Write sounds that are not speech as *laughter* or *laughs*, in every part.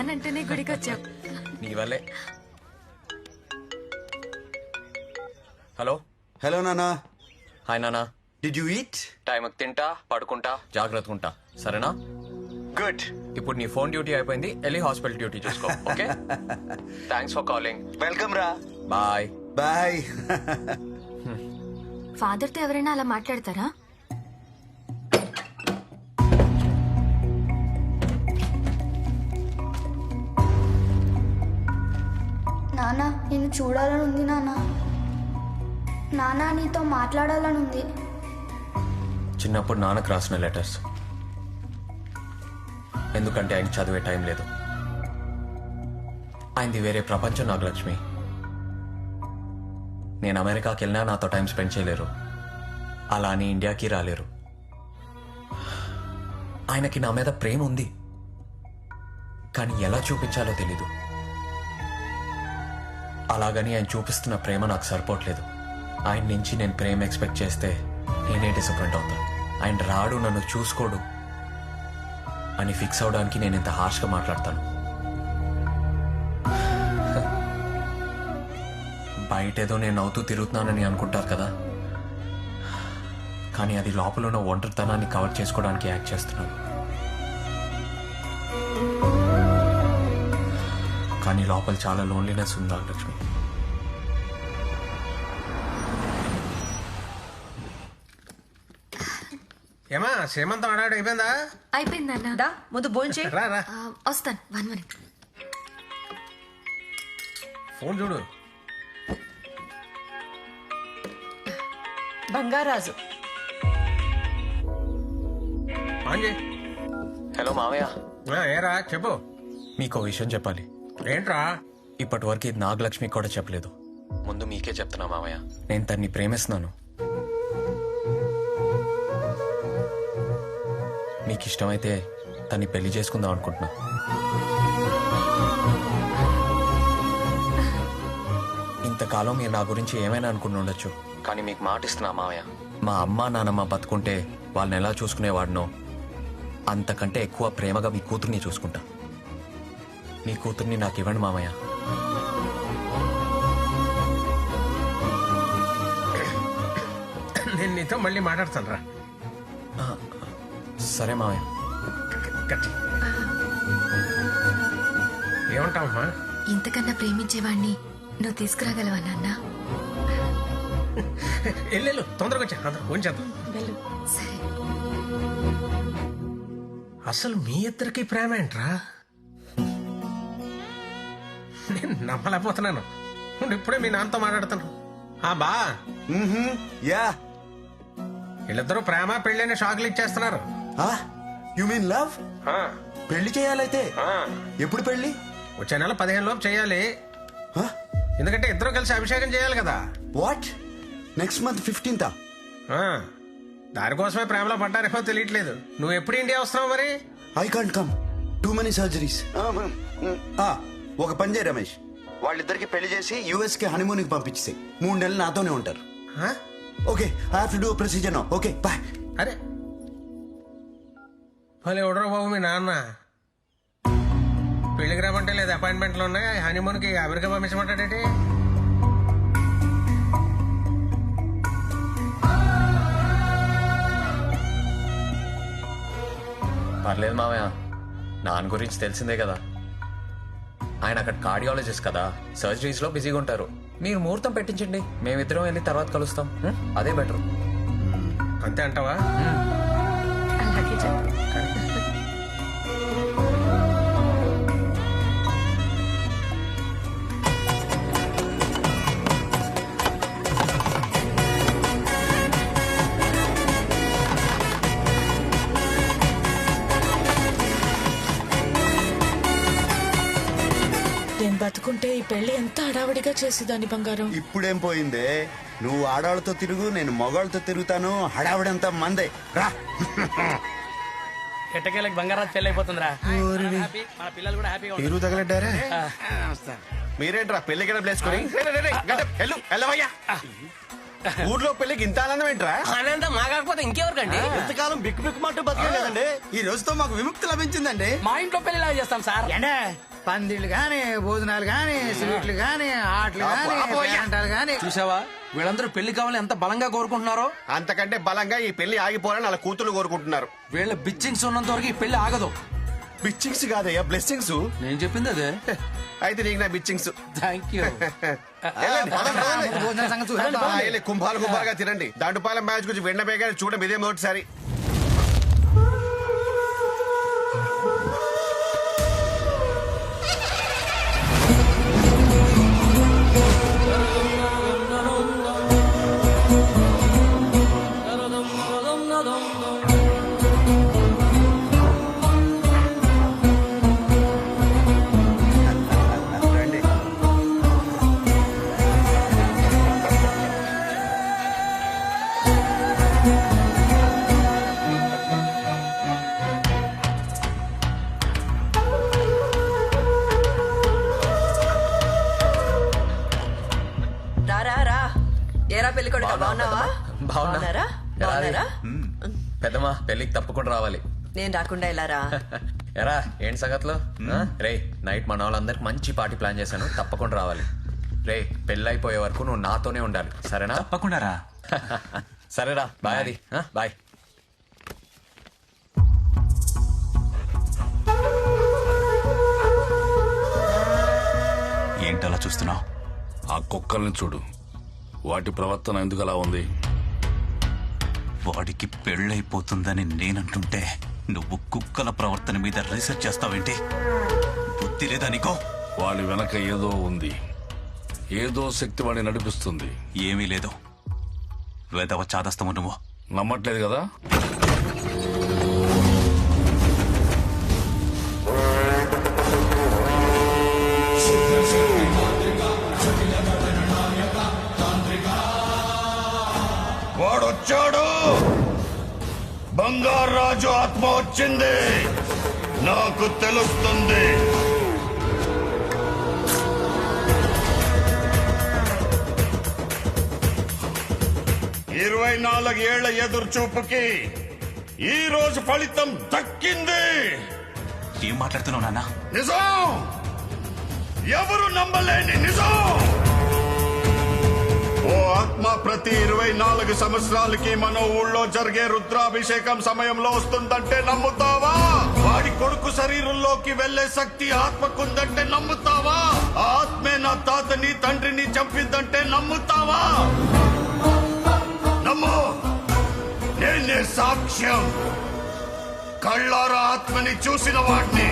నానంటేనే గుడికి వచ్చావు నీ వల్లే. హలో. హలో నానా. హాయ్ నానా. డిడ్ యూ ఈట్ టైంకి తింటా పడుకుంటా జాగ్రత్తగా ఉంటా సరేనా? గుడ్ ఇప్పుడు నీ ఫోన్ డ్యూటీ అయిపోయింది వెళ్ళి హాస్పిటల్ డ్యూటీ చూసుకో okay? Thanks for calling welcome రా బాయ్. బాయ్ ఫాదర్తో ఎవరైనా అలా మాట్లాడతారా? నేను నిన్ను చూడాలని ఉంది నాన్న. నాన్న నీతో మాట్లాడాలని ఉంది చిన్నప్పుడు నాన్నకు రాసిన లెటర్స్. ఎందుకంటే ఆయన చదివే టైం లేదు. ఆయనది వేరే ప్రపంచం నాగలక్ష్మి. నేను అమెరికాకి వెళ్ళినా నాతో టైం స్పెండ్ చేయలేరు. అలా అని ఇండియాకి రాలేరు. ఆయనకి నా మీద ప్రేమ ఉంది కానీ ఎలా చూపించాలో తెలీదు. అలాగని ఆయన చూపిస్తున్న ప్రేమ నాకు సరిపోవట్లేదు. ఆయన నుంచి నేను ప్రేమ ఎక్స్పెక్ట్ చేస్తే నేనే డిసప్పాయింట్ అవుతాను ఆయన రాడు నన్ను చూసుకోడు అని ఫిక్స్ అవడానికి నేను ఇంత హార్ష్గా మాట్లాడతాను. బయటేదో నేను నవ్వుతూ తిరుగుతున్నానని అనుకుంటారు కదా. కానీ అది లోపల ఉన్న ఒంటరితనాన్ని కవర్ చేసుకోవడానికి యాక్ట్ చేస్తున్నాను. కానీ లోపల చాలా లోన్లీనెస్ ఉంది లక్ష్మి ఏమా సీమంతం ఆడాడు అయిపోయిందా? అయిపోయింది అన్న దా ముందు భోంచే రా రా. వస్తాను వన్ మినిట్ ఫోన్ చూడు. బంగారాజు. ఆన్ చేయి. హలో మావయ్య ఏరా చెప్పు. మీకు విషయం చెప్పాలి. ఏంట్రా? ఇప్పటి వరకు ఇది నాగలక్ష్మి కూడా చెప్పలేదు. ముందు మీకే చెప్తున్నా మామయ్య. నేను తన్ని ప్రేమిస్తున్నాను. మీకు ఇష్టమైతే తన్ని పెళ్ళి చేసుకుందాం అనుకుంటున్నా. ఇంతకాలం మీరు నా గురించి ఏమైనా అనుకుని ఉండొచ్చు. కానీ మీకు మాట ఇస్తున్నా మామయ్య. మా అమ్మ నాన్నమ్మ బతుకుంటే వాళ్ళని ఎలా చూసుకునేవాడినో అంతకంటే ఎక్కువ ప్రేమగా మీ కూతుర్ని చూసుకుంటా. మీ కూతుర్ని నాకు ఇవ్వండి మామయ్య. నేను నీతో మళ్ళీ మాట్లాడతాను రా సరే మామయ్య. ఏమంటావమ్మా? ఇంతకన్నా ప్రేమించేవాణ్ణి నువ్వు తీసుకురాగలవా నాన్న? వెళ్ళు తొందరగా వచ్చా అందరూ ఉంచేద్దాం సరే. అసలు మీ ఇద్దరికి ప్రేమ ఏంట్రా? నేను నమ్మలేకపోతున్నాను. ఇప్పుడే మీ నాన్నతో మాట్లాడుతాను. ఆ బా. యా. వీళ్ళిద్దరూ ప్రేమ పెళ్ళని షాకులు ఇచ్చేస్తున్నారు. You mean love? ఆ, పెళ్ళి చేయాలైతే ఆ. ఎప్పుడు పెళ్ళి వచ్చే నెల పదిహేను లోపు చేయాలి. ఎందుకంటే ఇద్దరు కలిసి అభిషేకం చేయాలి కదా. వాట్? Next month fifteenth? ఆ, దానికోసమే ప్రేమలో పడ్డారేమో తెలియట్లేదు. నువ్వు ఎప్పుడు ఇండియా వస్తున్నావు మరి? I can't come. Too many surgeries. ఒక పని చేయి రమేష్. వాళ్ళిద్దరికి పెళ్ళి చేసి యుఎస్కి హనీమూన్కి పంపించేసి మూడు నెలలు నాతోనే ఉంటారు. ఆ? Okay I have to do procedure no okay bye అరే. భలే ఎవడరా బాబు మీ నాన్న. పెళ్ళికి రామంటే లేదు అపాయింట్మెంట్లు ఉన్నాయి. హనీమూన్కి అమెరికా పంపించమంటాడేంటి? పర్లేదు మామయ్య నాన్న గురించి తెలిసిందే కదా. ఆయన అక్కడ కార్డియాలజిస్ట్ కదా. సర్జరీస్లో బిజీగా ఉంటారు. మీరు ముహూర్తం పెట్టించండి. మేమిద్దరం వెళ్ళి తర్వాత కలుస్తాం. ఉం? అదే బెటర్. అంతే అంటావా? అలాగే చెప్పు. బతుకుంటే ఈ పెళ్ళి ఎంత హడావిడిగా చేసేదాన్ని బంగారం? ఇప్పుడేం పోయిందే? నువ్వు ఆడవాళ్ళతో తిరుగు నేను మగవాళ్ళతో తిరుగుతాను. హడావిడంతా మందే. రా. ఎట్టకేళ్ళకి బంగారాజు పెళ్ళి అయిపోతుందిరా. మన పిల్లలు కూడా హ్యాపీగా ఉంటారు. మీరు తగలడ్డారా మీరేంట్రా పెళ్ళి గడ ప్లేసుకొని ఊర్లో పెళ్ళికి ఇంత ఆనందం ఏంట్రా? ఆనందం మా కాకపోతే ఇంకెవరికండి? ఎంతకాలం బిక్కు బిక్కు మాట బతకలేదండి ఈ రోజుతో మాకు విముక్తి లభించిందండి. మా ఇంట్లో పెళ్ళి చేస్తాం సార్? పందిళ్ళు గాని భోజనాలు గాని స్వీట్లు గాని ఆటలు గాని పేరంటాలు గాని. చూసావా? వీళ్ళందరూ పెళ్ళి కావాలని ఎంత బలంగా కోరుకుంటున్నారో? అంతకంటే బలంగా ఈ పెళ్ళి ఆగిపోవాలని వాళ్ళ కూతురు కోరుకుంటున్నారు. వీళ్ళ బిచ్చింగ్స్ ఉన్నంత వరకు ఈ పెళ్ళి ఆగదు. బిచ్చింగ్స్ కాదయ్యా బ్లెస్సింగ్స్ నేను చెప్పింది అదే. అయితే నీకు నా బిచ్చింగ్స్ థ్యాంక్ యూ భోజన సంగతి చూసావా? కుంభాలు కుంభాలుగా తినండి. దండుపాలెం మ్యాచ్ గురించి బేగా చూడడం ఇదే మొదటిసారి. ఏరా పెళ్ళి కొడుకు బాగున్నావా? బాగున్నా. బాగున్నారా? బాగున్నారా? పెద్దమ్మా పెళ్ళికి తప్పకుండా రావాలి. నేను రాకుండా ఇలా రా? *laughs* ఎరా ఏంటి సంగతులు? రే నైట్ మన వాళ్ళందరికి మంచి పార్టీ ప్లాన్ చేశాను. తప్పకుండా రావాలి. రే పెళ్ళి అయిపోయే వరకు నువ్వు నాతోనే ఉండాలి. సరేనా? తప్పకుండా రా. *laughs* సరేరా బాయ్ అది. ఆ, బాయ్. ఏంటలా చూస్తున్నావు? ఆ కుక్కల్ని చూడు. వాటి ప్రవర్తన ఎందుకు అలా ఉంది? వాడికి పెళ్ళైపోతుందని నేనంటుంటే నువ్వు కుక్కల ప్రవర్తన మీద రీసెర్చ్ చేస్తావేంటి? బుద్ధి లేదా నీకో? వాడి వెనక ఏదో ఉంది. ఏదో శక్తి వాడిని నడిపిస్తుంది. ఏమీ లేదు. వేదవ చాదస్తము నువ్వు నమ్మట్లేదు కదా? బంగారాజు ఆత్మ వచ్చింది. నాకు తెలుస్తుంది. ఇరవై నాలుగేళ్ళ ఎదురు చూపుకి ఈ రోజు ఫలితం దక్కింది. ఏం మాట్లాడుతున్నావు నాన్న? నిజం! ఎవరు నమ్మలేని నిజం! ప్రతి ఇరవై నాలుగు సంవత్సరాలకి మన ఊళ్ళో జరిగే రుద్రాభిషేకం సమయంలో వస్తుందంటే నమ్ముతావా? వాడి కొడుకు శరీరంలోకి వెళ్ళే శక్తి ఆత్మకుందంటే నమ్ముతావా? ఆత్మే నా తాతని తండ్రిని చంపిందంటే నమ్ముతావా? నమ్ము నేనే సాక్ష్యం. కళ్ళారా ఆత్మని చూసిన వాడిని.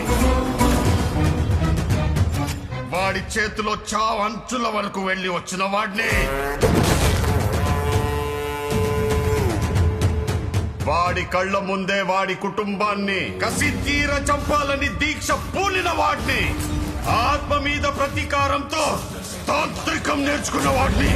వాడి చేతిలో చావు అంచుల వరకు వెళ్ళి వచ్చిన వాడిని. వాడి కళ్ళ ముందే వాడి కుటుంబాన్ని కసి తీర చంపాలని దీక్ష పూలిన వాడిని ఆత్మ మీద ప్రతీకారంతో తాంత్రికం నేర్చుకున్న వాడిని.